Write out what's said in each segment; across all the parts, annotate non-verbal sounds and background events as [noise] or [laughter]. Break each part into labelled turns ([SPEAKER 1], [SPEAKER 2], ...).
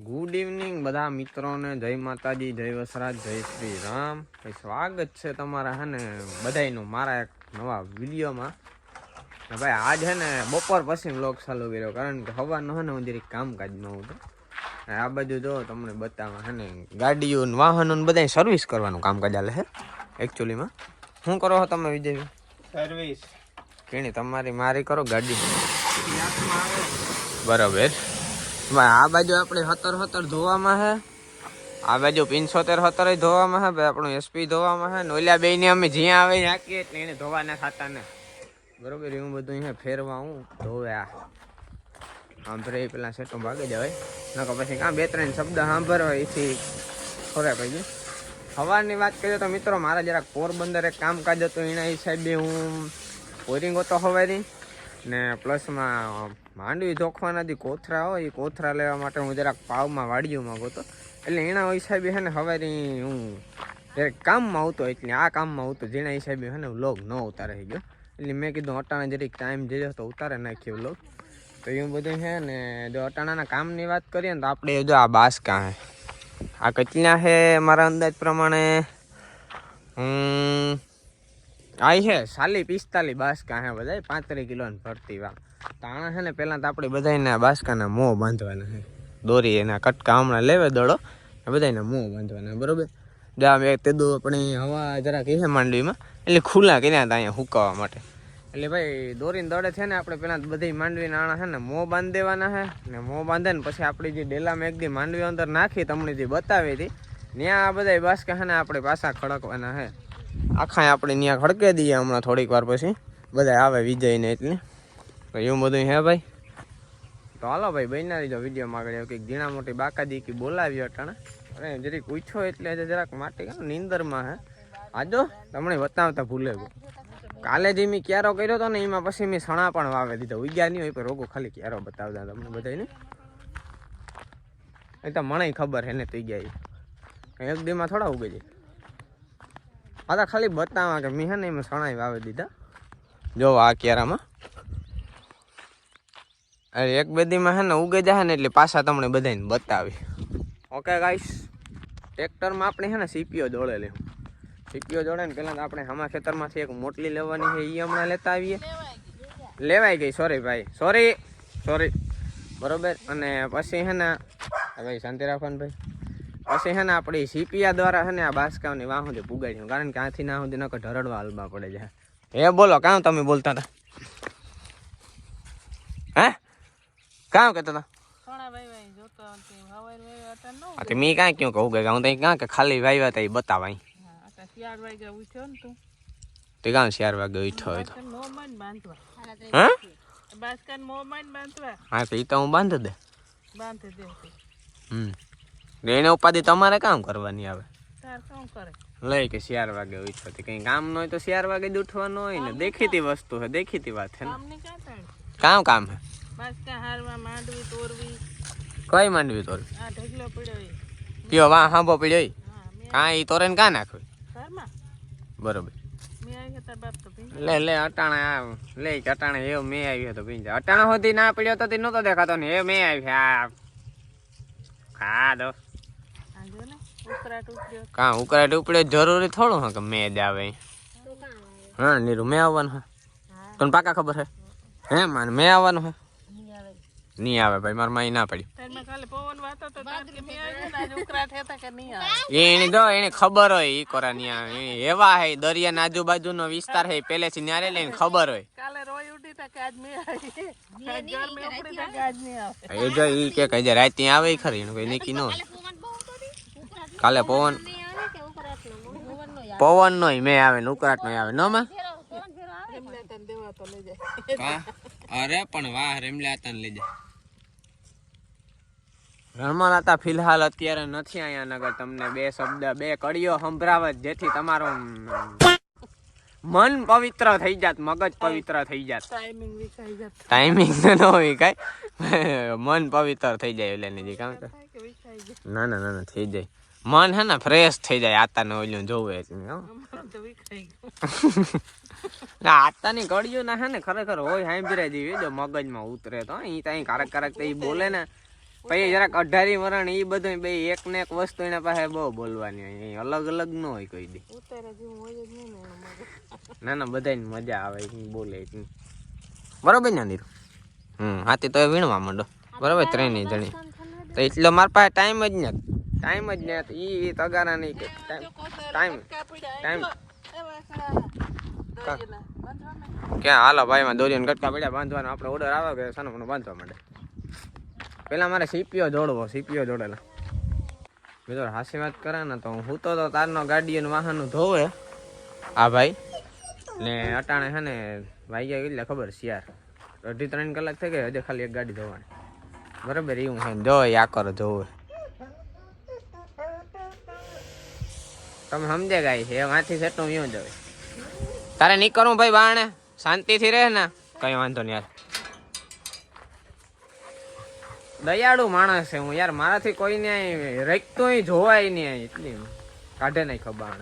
[SPEAKER 1] Good evening બધા મિત્રોને જય માતાજી જય વસરાજ જય શ્રી રામ. સ્વાગત છે તમારા હે ને બધાનું મારા એક નવા વિડીયોમાં. ભાઈ આજ હે ને બપોર પછી બ્લોગ ચાલુ કર્યો કારણ કે સવારનો હે ને હું જરીક કામકાજમાં હું તો આ બાજુ જો તમને બતાવવા હે ને ગાડીઓ વાહનો બધા બધાય સર્વિસ કરવાનું કામકાજ હાલે છે એકચ્યુઅલીમાં શું કરો છો તમે વિજય
[SPEAKER 2] સર્વિસ
[SPEAKER 1] કેણી તમારી મારી કરો ગાડી. બરાબર. આ બાજુ આપણે સત્તર સત્તર ધોવામાં છે. આ બાજુ પંચોતેર સત્તર ધોવામાં છે. ભાઈ આપણું એસપી ધોવામાં છે. નોલિયા બે ને અમે જ્યાં આવે નાખીએ એટલે એને ધોવાના થતા ને બરોબર, એવું બધું અહીંયા ફેરવા હું ધોવે સાંભળે પેલા સેટો ભાગે જવાય નકર પછી કાં બે ત્રણ શબ્દ સાંભળવા એથી ખોરા પછી સવારની વાત કરીએ તો મિત્રો, મારા જરાક પોરબંદર એક કામકાજ હતું. એના હિસાબે હું પોરિંગ હતો સવારી ને પ્લસમાં માંડવી જોખવાનાથી કોથરા હોય, એ કોથરા લેવા માટે હું જરાક પાવમાં વાડીઓમાં ગયો એટલે એના હિસાબે છે ને હવે હું જ્યારે કામમાં આવતો એટલે આ કામમાં આવતો જેના હિસાબે છે ને વ્લોગ ન ઉતારે ગયો. એટલે મેં કીધું અટાણા જરીક ટાઈમ જે તો ઉતારે નાખ્યો વ્લોગ. તો એવું બધું છે ને જો અટાણાના કામની વાત કરીએ ને તો આપણે જો આ બાસકા હે. આ કેટલા છે મારા અંદાજ પ્રમાણે, હમ આ છે સાલી પિસ્તાલી બાસકા હે બધા પાંત્રીસ કિલોની ભરતી વા તો આના છે ને પહેલાં તો આપણે બધાને બાસકાના મોં બાંધવાના છે. દોરી એના કટકા હમણાં લેવે દડો બધાને મોં બાંધવાના, બરોબર? જામ એક તે દો આપણે હવા જરાક એ છે માંડવીમાં, એટલે ખુલ્લા કર્યા હતા અહીંયા હુકાવા માટે. એટલે ભાઈ, દોરીને દડે છે ને આપણે પહેલાં બધી માંડવી આણા છે ને મોં બાંધી દેવાના છે, ને મોં બાંધે ને પછી આપણી જે ડેલામાં એક દી માંડવી અંદર નાખી તમને જે બતાવી હતી, ત્યાં આ બધા બાસકા છે ને આપણે પાછા ખડકવાના છે. આખા આપણે ત્યાં ખડકે દઈએ હમણાં થોડીક વાર પછી. બધા આવે વિજયને એટલે. એવું બધું હે ભાઈ. તો હાલો ભાઈ, બન્યા રહીજો વિડીયોમાં આગળ. કંઈક ઝીણા મોટી બાકાદી કી બોલાવી અટાણે. અરે, જરીક પૂછો એટલે જરાક માટી નીંદરમાં હે. આજો, તમને બતાવતા ભૂલે કાલે જે મેં ક્યારો કર્યો હતો ને, એમાં પછી મેં સણા પણ વાવે દીધા. ઉગ્યા નહીં હોય, પણ રોગો ખાલી ક્યારો બતાવતા તમને બધાને એ તો મને ખબર હે ને તું ગયા એક દીમાં થોડા ઉગે છે આ તો ખાલી બતાવવા કે મેં હે ને એમાં સણાઈ વાવી દીધા. જો આ ક્યારામાં અરે એક બેદીમાં હે ને ઉગે જાય ને એટલે પાછા તમને બધાને બતાવી. ઓકે ગાઈસ ટ્રેક્ટરમાં આપણે હે ને સીપીઓ દોડેલી સીપીઓ જોડે ને પહેલાં આપણે હમા ખેતરમાંથી એક મોટલી લેવાની છે એ હમણાં લેતા આવીએ. લેવાઈ ગઈ સોરી ભાઈ. સોરી સોરી બરોબર. અને પછી હે ને ભાઈ શાંતિ રાખવાનું ભાઈ. પછી હે ને આપણી સીપીયા દ્વારા છે ને આ બાસકાવની વાહ સુધી પુગાડ્યું. કારણ કે આથી ના સુધી નકર ઢરડવા હાલવા પડે છે. હે બોલો કામ તમે બોલતા હતા? હે? કામ કહેતા હતા?
[SPEAKER 2] હતી
[SPEAKER 1] મેં કાંઈ ક્યું કહું કે હું ત્યાં કાં કે ખાલી વાવ્યા હતા એ બતાવાય.
[SPEAKER 2] તું
[SPEAKER 1] તે કાં ચાર વાગે ઉઠ્યો હોય તો.
[SPEAKER 2] બાસ્કન મો માં બાંધવા.
[SPEAKER 1] હા તો એ તો હું બાંધી દે.
[SPEAKER 2] બાંધી દે.
[SPEAKER 1] હમ. એને ઉપાધિ તમારે કામ કરવાની આવે લઈ કે ચાર વાગે ઉઠ્યો કઈ કામ ન હોય તો ચાર વાગે જ ઉઠવાનું હોય ને દેખીતી વસ્તુ છે દેખીતી વાત છે
[SPEAKER 2] કામ
[SPEAKER 1] કામ
[SPEAKER 2] હે
[SPEAKER 1] કઈ માંડવી
[SPEAKER 2] તોરવી એ.
[SPEAKER 1] કયો વાહ હાંભો પડ્યો કાંઈ
[SPEAKER 2] હા
[SPEAKER 1] તોરે ને કાં નાખવી બરોબર
[SPEAKER 2] આવી
[SPEAKER 1] લે લે અટાણે આ લે કે અટાણે એવો મેં આવ્યો હતો પીંજા અટાણા સુધી ના પડ્યો તો તે નહોતો દેખાતો ને એ મેં આવી હા દો
[SPEAKER 2] આ જો ઉકરા ઉકરાટ
[SPEAKER 1] ઉપડે જરૂરી થોડું હા કે મેં જ આવે. હા નીરુ મેં આવવાનું હા. તને પાકા ખબર છે હે માને મેં આવવાનું હે.
[SPEAKER 2] નહીં આવે.
[SPEAKER 1] ભાઈ મારા માઈ ના પડી.
[SPEAKER 2] કે આવી ને કે આવે.
[SPEAKER 1] એને જો એને ખબર હોય ઈ કોરા ની એ એવા હે દરિયાના આજુબાજુનો વિસ્તાર હે પહેલેથી ન્યારે લઈને ખબર હોય.
[SPEAKER 2] કે આવી. કે આવે.
[SPEAKER 1] એ જો ઈ કે કઈ રાત આવે ખરી એનું કઈ નક્કી ન હોય. કાલે પવન પવન નો મેં આવે ઉકરાટ નો આવે. ન માં અરે પણ વાહ રેમલા હતા લઈ જાય રણમાં હતા ફિલહાલ અત્યારે નથી અહીંયા નગર તમને બે શબ્દ બે કડીઓ સંભળાવત જેથી તમારો મન પવિત્ર થઈ જાત મગજ પવિત્ર થઈ જાત.
[SPEAKER 2] ટાઈમિંગ
[SPEAKER 1] ન હોય કાંઈ. મન પવિત્ર થઈ જાય એટલે ની કામ ના ના ના ના થઈ જાય. મન હે ને ફ્રેશ થઈ જાય આતા ને ઓલું જોવે [laughs] આતાની કડીઓ ના હે ને ખરેખર હોય હાંભીરા જેવી જો મગજમાં ઉતરે તો અહીં ત્યાં કારક કારક તો બોલે ને. પછી જરાક અઢારી વરણ એ બધું બે એક ને એક વસ્તુ એના પાસે બહુ બોલવાની હોય. અલગ અલગ ન હોય કોઈ દી.
[SPEAKER 2] ઉતારે જેવું હોય જ નહીં ને.
[SPEAKER 1] ના ના બધાને મજા આવે ઈ બોલે. બરોબર ને નીરુ હમ હાથી તો એ વીણવા માંડો. બરોબર ત્રણેય જણી. તો એટલો મારા પાસે ટાઈમ જ નથી. ટાઈમ જ નહીં હતો ઈ તગારા નહીં કે ટાઈમ ટાઈમ ક્યાં હાલો ભાઈમાં દોરીને ગટકા પડ્યા બાંધવાનો આપણે ઓર્ડર આવે કે સાનો બાંધવા માંડે પેલા મારે સીપીઓ જોડવો સીપીઓ જોડેલા. મિત્રો હાસી વાત કરે ને તો હું તો તો તારનો ગાડીઓ વાહન ધોવે. આ ભાઈ ને અટાણે છે ને વાગ્યા એટલે ખબર છે યાર અઢી ત્રણ કલાક થઈ ગઈ હજુ ખાલી એક ગાડી ધોવાની. બરાબર એવું છે ધોય આ કરો તમે સમજે ગાય છે, એમાંથી સેટું એવું જ હવે તારે નીકળું ભાઈ બાણે શાંતિથી રહે ને? કઈ વાંધો નહીં યાર દયાળુ માણસ છે હું, યાર, મારાથી કોઈને રખતો જોવાય નહીં એટલી. કાઢે નહીં ખબર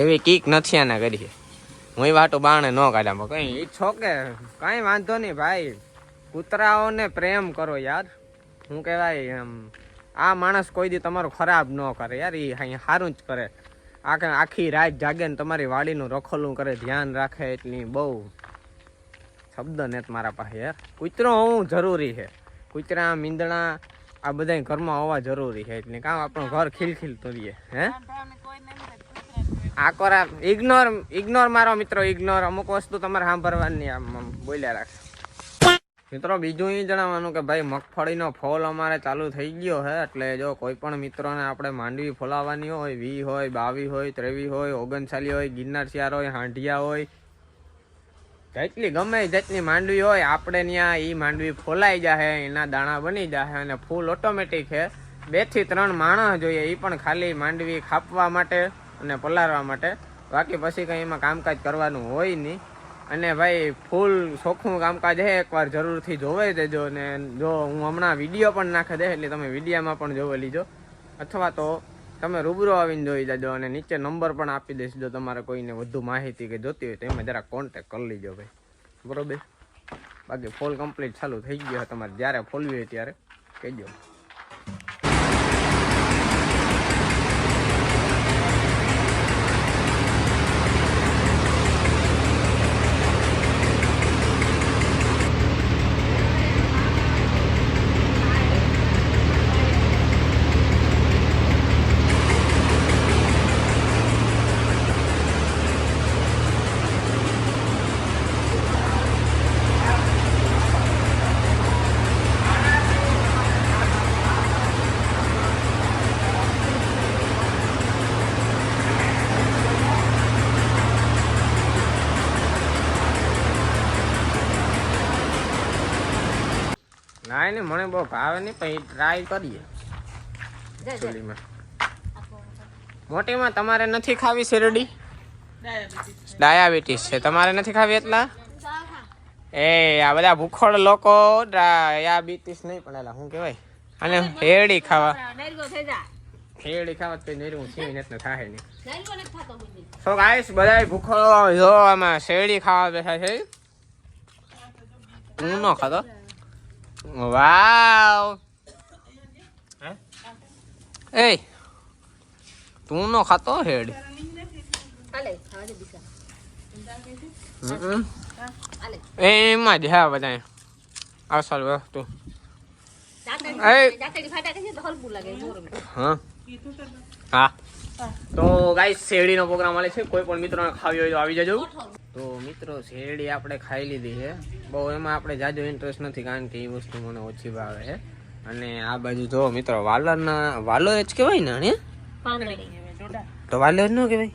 [SPEAKER 1] એવી કીક નથી આના કરીએ હું વાટું બાણે ન કાઢ્યા કઈ ઈચ્છો કે કઈ વાંધો નહીં ભાઈ. કૂતરાઓને પ્રેમ કરો યાર. હું કહેવાય, એમ, આ માણસ કોઈ દી તમારું ખરાબ ન કરે યાર એ સારું જ કરે. આખે આખી રાત જાગે ને તમારી વાડીનું રખોલું કરે, ધ્યાન રાખે એટલી બહુ. શબ્દ ને મારા પાસે, યાર. કૂતરો હોવું જરૂરી છે. કૂતરા મીંદણા આ બધા ઘરમાં હોવા જરૂરી છે એટલે. કામ આપણું ઘર ખીલખીલ તોડીએ હે? આ કોરા ઇગ્નોર ઇગ્નોર મારો મિત્રો ઇગ્નોર અમુક વસ્તુ તમારે સાંભળવાની આમ બોલ્યા રાખે મિત્રો, બીજું એ જણાવવાનું કે ભાઈ, મગફળીનો ફોલ અમારે ચાલુ થઈ ગયો છે એટલે જો કોઈ પણ મિત્રોને આપણે માંડવી ફોલાવવાની હોય, વી હોય, બાવી હોય, ત્રેવી હોય, ઓગણચાલી હોય, ગિરનાર શિયાર હોય હાંડિયા હોય, જેટલી ગમે જેટલી માંડવી હોય, આપણે ત્યાં એ માંડવી ફોલાઈ જાય એના દાણા બની જાહે અને ફૂલ ઓટોમેટિક છે બેથી ત્રણ માણસ જોઈએ એ પણ ખાલી માંડવી ખાપવા માટે અને પલાળવા માટે. બાકી પછી કંઈ એમાં કામકાજ કરવાનું હોય નહીં. અને ભાઈ, ફૂલ ચોખ્ખું કામકાજ હે, એકવાર જરૂરથી જોવાઈ દેજો ને જો હું હમણાં વીડિયો પણ નાખી દે, એટલે તમે વિડીયામાં પણ જોઈ લીજો. અથવા તો તમે રૂબરૂ આવીને જોઈ જજો અને નીચે નંબર પણ આપી દઈશ જો તમારે કોઈને વધુ માહિતી કે જોતી હોય તો એમાં જરા કોન્ટેક કરી લીજો ભાઈ. બરોબર? બાકી ફોલ કમ્પ્લીટ ચાલુ થઈ ગયો તમારે. જ્યારે ફોલવી હોય ત્યારે કહેજો ના ને મને બહુ ભાવે નહીં પણ ટ્રાય કરીએ. ચોલીમાં. મોટીમાં તમારે નથી ખાવી શેરડી? ડાયાબિટીસ છે. તમારે નથી ખાવી એટલા? એ આ બધા ભૂખોડ લોકો ડાયાબિટીસ નહીં પણ એલા શું કહેવાય? અને શેરડી ખાવા. શેરડી ખાવા તો નહીં છે નથી થાય નહીં. તો ગાઈસ બધા ભૂખોડો જો આમાં શેરડી ખાવા બેઠા છે. હું ન ખાતો? વાવ. એ તું નો ખાતો હેડ. એમાં જ હા બધા અસલ વસ્તુ. હા. હા. તો ગાઈસ શેરડીનો પ્રોગ્રામ હાલે છે. કોઈ પણ મિત્રોને ખાવી હોય તો આવી જજો. તો મિત્રો શેરડી આપણે ખાઈ લીધી છે. બહુ એમાં આપણે જાજો ઇન્ટરેસ્ટ નથી કારણ કે એ વસ્તુ મને ઓછી ભાવે છે. અને આ બાજુ જો મિત્રો વાલરના વાલો જ કહેવાય ને હે? તો વાલો જ ન કહેવાય?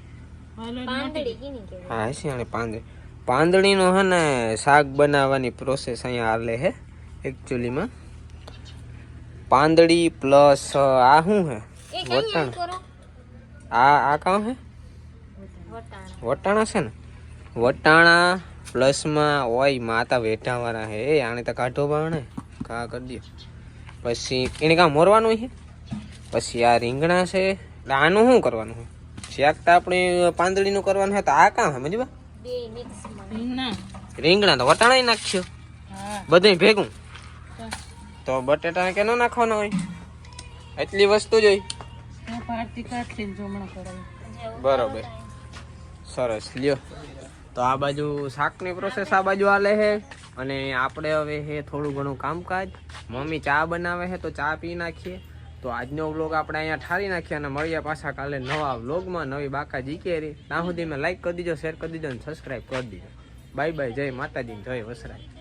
[SPEAKER 1] હા છે અને પાંદડી. પાંદડીનો હે ને શાક બનાવવાની પ્રોસેસ અહીંયા હાલે છે એકચ્યુઅલીમાં પાંદડી પ્લસ આ શું હે વટાણ. આ આ કાં હે વટાણા છે ને? વટાણા પ્લસમાં હોય માતા વેઠાવાળા હે. આને તો કાઢો બાણે કા કરી દો. પછી એને કાં મોરવાનું છે પછી આ રીંગણા છે. આનું શું કરવાનું છે શાક તો આપણે પાંદડીનું કરવાનું છે તો આ કાં
[SPEAKER 2] સમજવા
[SPEAKER 1] રીંગણા. તો વટાણા નાખ્યો. બધે ભેગું. તો બટેટા કે ન નાખવાનો હોય? એટલી વસ્તુ જોઈ બરોબર. સરસ, લ્યો. તો આ બાજુ શાકની પ્રોસેસ આ બાજુ આલે છે. અને આપણે હવે હે થોડું ઘણું કામકાજ. મમ્મી ચા બનાવે છે, તો ચા પી નાખીએ. તો આજનો વ્લોગ આપણે અહીંયા ઠારી નાખીએ અને મળીએ પાછા કાલે નવા વ્લોગમાં નવી બાકા જીકેરી ત્યાં સુધી મેં લાઈક કરી દીજો શેર કરી દીજો અને સબસ્ક્રાઈબ કરી દીજો. બાય બાય જય માતાજી, જય વસરાય